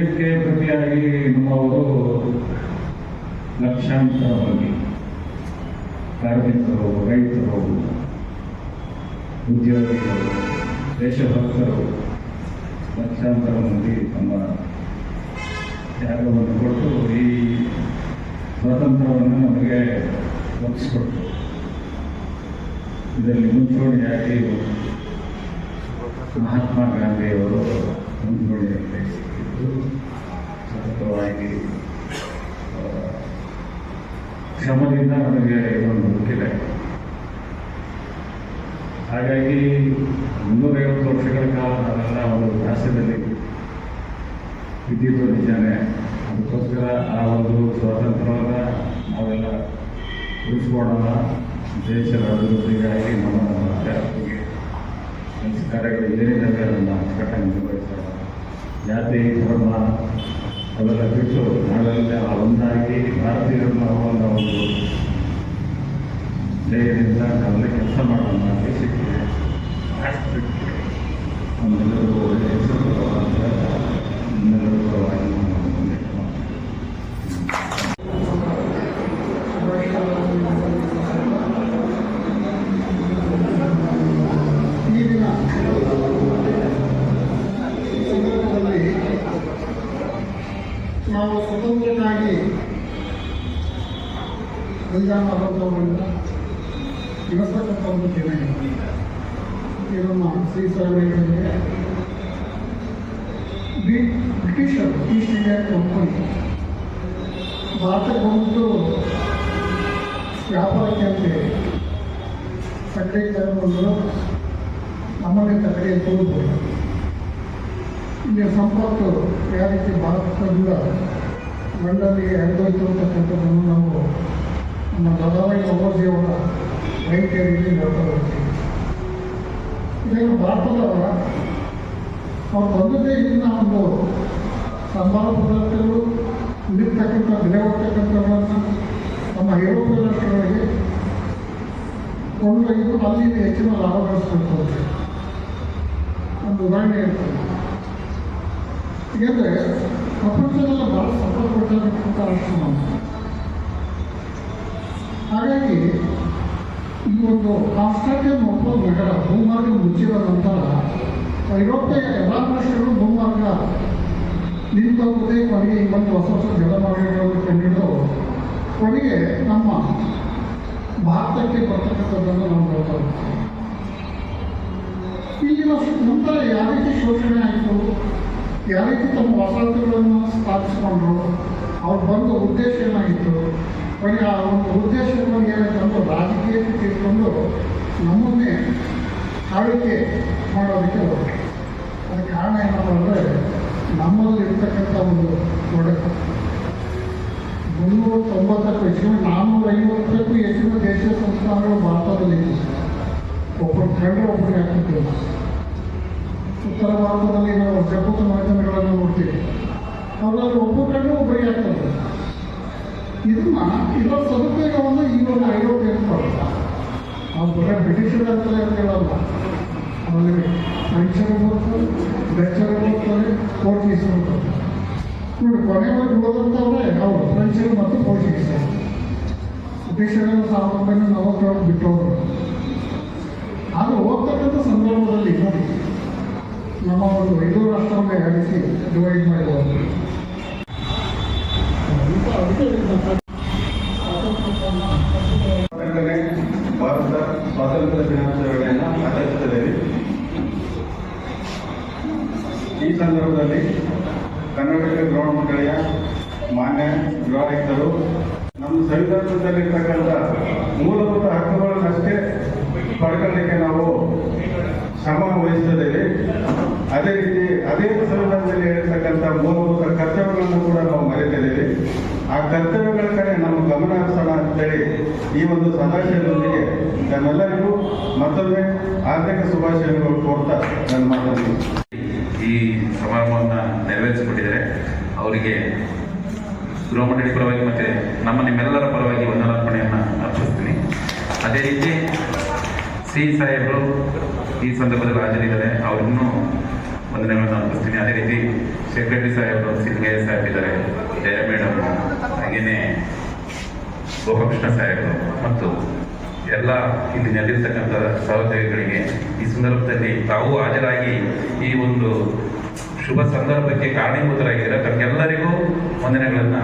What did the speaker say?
ಇದಕ್ಕೆ ಪ್ರತಿಯಾಗಿ ನಮ್ಮವರು ಲಕ್ಷಾಂತರ ಮಂದಿ ಕಾರ್ಮಿಕರು, ರೈತರು ಉದ್ಯೋಗಿಗಳು ದೇಶಭಕ್ತರು ಲಕ್ಷಾಂತರ ಮಂದಿ ತಮ್ಮ ತ್ಯಾಗವನ್ನು ಕೊಟ್ಟು ಈ ಸ್ವಾತಂತ್ರ್ಯವನ್ನು ನಮಗೆ ಒಪ್ಪಿಸಿಕೊಟ್ಟು ಇದರಲ್ಲಿ ಮುಂಚೂಣಿಯಾಗಿ ಮಹಾತ್ಮ ಗಾಂಧಿಯವರು ಮುಂಚೂಣಿಯಲ್ಲಿ ಇದ್ದು ಸತತವಾಗಿ ಅವರ ಶ್ರಮದಿಂದ ನಮಗೆ ಇದೊಂದು ಗೊತ್ತಿದೆ ಹಾಗಾಗಿ ಮುನ್ನೂರೈವತ್ತು ವರ್ಷಗಳ ಕಾಲ ನಾವೆಲ್ಲ ಒಂದು ದಾಸ್ಯದಲ್ಲಿ ಇದ್ದಿದ್ದು ನಿಜಾನೇ ಅದಕ್ಕೋಸ್ಕರ ಆ ಒಂದು ಸ್ವಾತಂತ್ರ್ಯವನ್ನು ನಾವೆಲ್ಲ ಉಳಿಸ್ಕೊಡೋಣ ದೇಶದ ಅಭಿವೃದ್ಧಿಗಾಗಿ ನಮ್ಮ ನಮ್ಮ ಜಾತಿಗೆ ಕೆಲಸ ಕಾರ್ಯಗಳು ಏನಿದ್ದಾವೆ ಅದನ್ನು ಅಚ್ಚುಕಟ್ಟಾಗಿ ನಿರ್ವಹಿಸೋಣ ಜಾತಿ, ಧರ್ಮ ಅವೆಲ್ಲ ಬಿಟ್ಟು ನಾವೆಲ್ಲ ಧ್ಯೇಯದಿಂದ ಅದರಲ್ಲಿ ಕೆಲಸ ಮಾಡೋಣ ದೇಶಕ್ಕೆ ರಾಷ್ಟ್ರಕ್ಕೆ ನಮ್ಮೆಲ್ಲರಿಗೂ ಒಳ್ಳೆಯ ಹೆಸರು ಬರುವಂತ ನಮ್ಮೆಲ್ಲರ ಪರವಾಗಿ ನಾನು ವಂದನೆ ಈ ದಿನ ನಾವು ಸ್ವತಂತ್ರಕ್ಕಾಗಿ ಬಲಿದಾನ ಇರತಕ್ಕಂಥ ಒಂದು ದಿನ ಇದು. ಇದನ್ನು ಶ್ರೀ ಬ್ರಿ- ಬ್ರಿಟಿಷರು, ಈಸ್ಟ್ ಇಂಡಿಯಾ ಕಂಪನಿ. ಭಾರತಕ್ಕೆ ಬಂದು ವ್ಯಾಪಾರಕ್ಕೆ ಅಂತೇಳಿ ಸಕ್ಕರೆ ತಗೊಂಡು ನಮ್ಮಲ್ಲಿ ಸಕ್ಕರೆ ತಗೊಂಡು ಇಲ್ಲಿ ಸಂಪತ್ತು ಯಾವ ರೀತಿ ಭಾರತದಿಂದ ಲಂಡನ್ಗೆ ಹರಿದೋಯ್ತು ಅಂತಕ್ಕಂಥದ್ದನ್ನು ನಾವು ನಮ್ಮ ದಾದಾಬಾಯಿ ನವೋಜಿಯವರ ವೈದ್ಯರಿಗೆ ನೋಡ್ತಾ ಹೋಗ್ತೀವಿ ಇದನ್ನು ಭಾರತದವರ ಅವ್ರು? ಬಂದದ್ದೇ ಇದನ್ನ ಒಂದು ಸಂಬಾರ ಪದಾರ್ಥಗಳು, ಇಲ್ಲಿರ್ತಕ್ಕಂಥ ಬೆಲೆ ಹೋಗ್ತಕ್ಕಂಥವನ್ನು ನಮ್ಮ ಯುರೋಪಿಯ ಪದಾರ್ಥಗಳಿಗೆ ಕೊಂಡೊಯ್ದು ಅಲ್ಲಿ ಹೆಚ್ಚಿನ ಲಾಭ ಗಳಿಸ್ಕೊಳ್ತಾರೆ. ಒಂದು ಉದಾಹರಣೆ ಇರ್ತದೆ ಏಕೆಂದರೆ ಪ್ರಪಂಚದಲ್ಲ ಭಾಳ ಸಂಪರ್ಕಪಟ್ಟಿರ್ತಕ್ಕಂಥ ರಾಷ್ಟ್ರ ನಾವು ಹಾಗಾಗಿ ಈ ಒಂದು ಕಾನ್ಸ್ಟಾಂಟಿನ್ ಮಕ್ಕಳು ನಗರ ಭೂಮಾರ್ಗ ಮುಚ್ಚಿದ ನಂತರ ಐರೋಪ್ಯ ಎಲ್ಲ ರಾಷ್ಟ್ರಗಳು ಭೂಮಾರ್ಗ ನಿಂತೋಗುತ್ತೆ ಕೊನೆಗೆ ಈ ಹೊಸ ಹೊಸ ಜಲಮಾರ್ಗಗಳನ್ನು ಕಂಡಿದ್ದು. ಕೊನೆಗೆ ನಮ್ಮ ಭಾರತಕ್ಕೆ ಬರ್ತಕ್ಕಂಥದ್ದನ್ನು ನಾವು ನೋಡ್ತಾ ಈಗಿನ ನಂತರ ಯಾವ ರೀತಿ ಶೋಷಣೆ ಆಯಿತು, ಯಾವ ರೀತಿ ತಮ್ಮ ವಸಾಹತುಗಳನ್ನು ಸ್ಥಾಪಿಸಿಕೊಂಡ್ರು, ಅವ್ರು ಬಂದ ಉದ್ದೇಶ ಏನಾಗಿತ್ತು ಕೊನೆಗೆ ಆ ಒಂದು ಉದ್ದೇಶವನ್ನು ಏನಂತಂದು ರಾಜಕೀಯಕ್ಕೆ ತಿಳ್ಕೊಂಡು ನಮ್ಮನ್ನೇ ಆಳ್ವಿಕೆ ಮಾಡೋದಕ್ಕೆ ಹೊರಟು ಅದಕ್ಕೆ ಕಾರಣ ಏನಪ್ಪ ಅಂದರೆ ನಮ್ಮಲ್ಲಿ ಇರ್ತಕ್ಕಂಥ ಒಂದು ಪ್ರೊಡಕ್ಟ್ ಮುನ್ನೂರ ತೊಂಬತ್ತಕ್ಕೂ ಹೆಚ್ಚಿನ ನಾನ್ನೂರ ಐವತ್ತಕ್ಕೂ ಹೆಚ್ಚಿನ ದೇಶ ಸಂಸ್ಥಾನಗಳು ಭಾರತದಲ್ಲಿ ಒಬ್ಬರು ಕಂಡ್ರೆ ಒಬ್ಬರಿಗೆ ಹಾಕಿದ್ದೇವೆ ಉತ್ತರ ಭಾರತದಲ್ಲಿ ನಾವು ಜಗತ್ತು ಮಾಧ್ಯಮಗಳನ್ನು ನೋಡ್ತೀವಿ. ಅವರಲ್ಲಿ ಒಬ್ಬರು ಕಂಡ್ರೆ ಒಬ್ಬರಿಗೆ ಆಗ್ತದೆ ಇದನ್ನ ಇರೋ ಸದುಪಯೋಗವನ್ನು ಈ ಒಂದು ಐರೋಪ್ಯರು ಮಾಡ್ತಾರೆ ನಾವು ಬರೀ ಬ್ರಿಟಿಷರು ಅಂತಲೇ ಹೇಳಲ್ಲ ಅವರಿಗೆ ಫ್ರೆಂಚರು ಬರ್ತಾರೆ ಡಚ್ಚರು ಬರ್ತಾರೆ ಪೋರ್ಚುಗೀಸರು ಬರ್ತಾರೆ ನೋಡಿ ಕೊನೆವರೆಗೆ ಉಳಿದಂಥವ್ರೆ ಅವರು ಫ್ರೆಂಚರು ಮತ್ತು ಪೋರ್ಚುಗೀಸರು ಬ್ರಿಟಿಷರನ್ನು ಸಾವಿರದ ಒಂಬೈನೂರ ನಲವತ್ತೇಳು ಬಿಟ್ಟವರು ಆದರೆ ಹೋಗ್ತಕ್ಕಂಥ ಸಂದರ್ಭದಲ್ಲಿ ನೋಡಿ, ನಮ್ಮ ಒಂದು ಐದು ರಾಷ್ಟ್ರವನ್ನು ರೀತಿ ಡಿವೈಡ್ ಎರಡನೇ ಭಾರತ ಸ್ವಾತಂತ್ರ್ಯ ದಿನಾಚರಣೆಯನ್ನು ಈ ಸಂದರ್ಭದಲ್ಲಿ ಕರ್ನಾಟಕ ಗ್ರೌಂಡ್ ಮಂಡಳಿಯ ಮಾನ್ಯ ಗೃಹಾಯುಕ್ತರು ನಮ್ಮ ಸಂವಿಧಾನದಲ್ಲಿರ್ತಕ್ಕಂಥ ಮೂಲಭೂತ ಹಕ್ಕುಗಳನ್ನಷ್ಟೇ ಪಡ್ಕೊಳ್ಳಿಕ್ಕೆ ನಾವು ಶ್ರಮ ವಹಿಸುತ್ತಿದ್ದೇವೆ ಅದೇ ರೀತಿ ಅದೇ ಸಂವಿಧಾನದಲ್ಲಿ ಹೇಳಿರ್ತಕ್ಕಂಥ ಮೂಲಭೂತ ಕರ್ತವ್ಯಗಳನ್ನು ಕೂಡ ಆ ಕರ್ತವ್ಯಗಳ ಕಡೆ ನಮ್ಮ ಗಮನ ಹರಿಸೋಣ ಅಂತೇಳಿ ಈ ಒಂದು ಸದಾಶಯದೊಂದಿಗೆ ನಮ್ಮೆಲ್ಲರಿಗೂ ಮತ್ತೊಮ್ಮೆ ಆರ್ಥಿಕ ಶುಭಾಶಯಗಳು ಕೋರ್ತಾ ನನ್ನ ಮಾತನ್ನು. ಈ ಸಮಾರಂಭವನ್ನು ನೆರವೇರಿಸಿಕೊಟ್ಟಿದ್ದಾರೆ. ಅವರಿಗೆ ಗೃಹ ಮಂಡಳಿ ಪರವಾಗಿ ಮತ್ತು ನಮ್ಮ ನಿಮ್ಮೆಲ್ಲರ ಪರವಾಗಿ ವಂದನಾರ್ಪಣೆಯನ್ನು ಅರ್ಪಿಸ್ತೀನಿ. ಅದೇ ರೀತಿ ಸಿ ಸಾಹೇಬರು ಈ ಸಂದರ್ಭದಲ್ಲಿ ಹಾಜರಿದ್ದಾರೆ. ಅವರನ್ನು ವಂದನೆಗಳನ್ನು ಅರ್ಪಿಸ್ತೀನಿ. ಅದೇ ರೀತಿ ಸೆಕ್ರೆಟರಿ ಸಾಹೇಬರು ಸಿದ್ದಯ್ಯ ಸಾಹೇಬ್ ಇದ್ದಾರೆ. ಜಯ ಮೇಡಮ್. ಹಾಗೆಯೇ ಗೋಪಕೃಷ್ಣ ಸಾಹೇಬರು ಮತ್ತು ಎಲ್ಲ ಇಲ್ಲಿ ನೆಲೆದಿರ್ತಕ್ಕಂಥ ಸಹೋದ್ಯೋಗಿಗಳಿಗೆ ಈ ಸಂದರ್ಭದಲ್ಲಿ ತಾವು ಹಾಜರಾಗಿ ಈ ಒಂದು ಶುಭ ಸಂದರ್ಭಕ್ಕೆ ಕಾರಣೀಭೂತರಾಗಿದ್ದಾರೆ. ತಮಗೆಲ್ಲರಿಗೂ ವಂದನೆಗಳನ್ನು